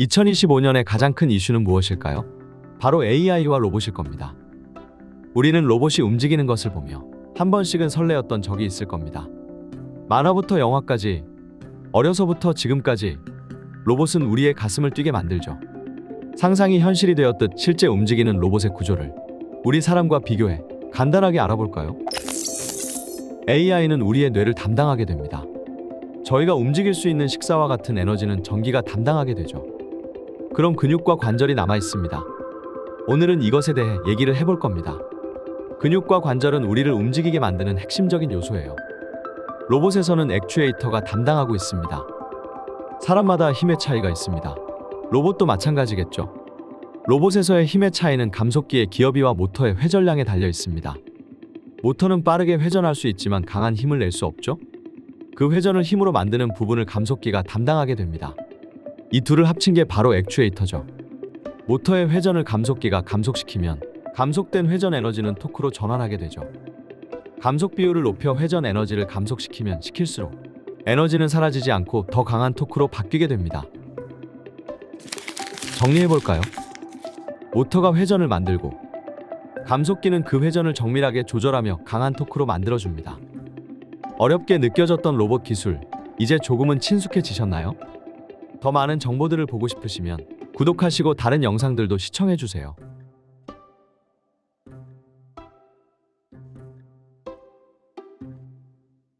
2025년의 가장 큰 이슈는 무엇일까요? 바로 AI와 로봇일 겁니다. 우리는 로봇이 움직이는 것을 보며 한 번씩은 설레었던 적이 있을 겁니다. 만화부터 영화까지 어려서부터 지금까지 로봇은 우리의 가슴을 뛰게 만들죠. 상상이 현실이 되었듯 실제 움직이는 로봇의 구조를 우리 사람과 비교해 간단하게 알아볼까요? AI는 우리의 뇌를 담당하게 됩니다. 저희가 움직일 수 있는 식사와 같은 에너지는 전기가 담당하게 되죠. 그럼 근육과 관절이 남아 있습니다. 오늘은 이것에 대해 얘기를 해볼 겁니다. 근육과 관절은 우리를 움직이게 만드는 핵심적인 요소예요. 로봇에서는 액추에이터가 담당하고 있습니다. 사람마다 힘의 차이가 있습니다. 로봇도 마찬가지겠죠. 로봇에서의 힘의 차이는 감속기의 기어비와 모터의 회전량에 달려 있습니다. 모터는 빠르게 회전할 수 있지만 강한 힘을 낼 수 없죠? 그 회전을 힘으로 만드는 부분을 감속기가 담당하게 됩니다. 이 둘을 합친 게 바로 액추에이터죠. 모터의 회전을 감속기가 감속시키면 감속된 회전 에너지는 토크로 전환하게 되죠. 감속 비율을 높여 회전 에너지를 감속시키면 시킬수록 에너지는 사라지지 않고 더 강한 토크로 바뀌게 됩니다. 정리해 볼까요? 모터가 회전을 만들고 감속기는 그 회전을 정밀하게 조절하며 강한 토크로 만들어 줍니다. 어렵게 느껴졌던 로봇 기술 이제 조금은 친숙해지셨나요? 더 많은 정보들을 보고 싶으시면 구독하시고 다른 영상들도 시청해 주세요.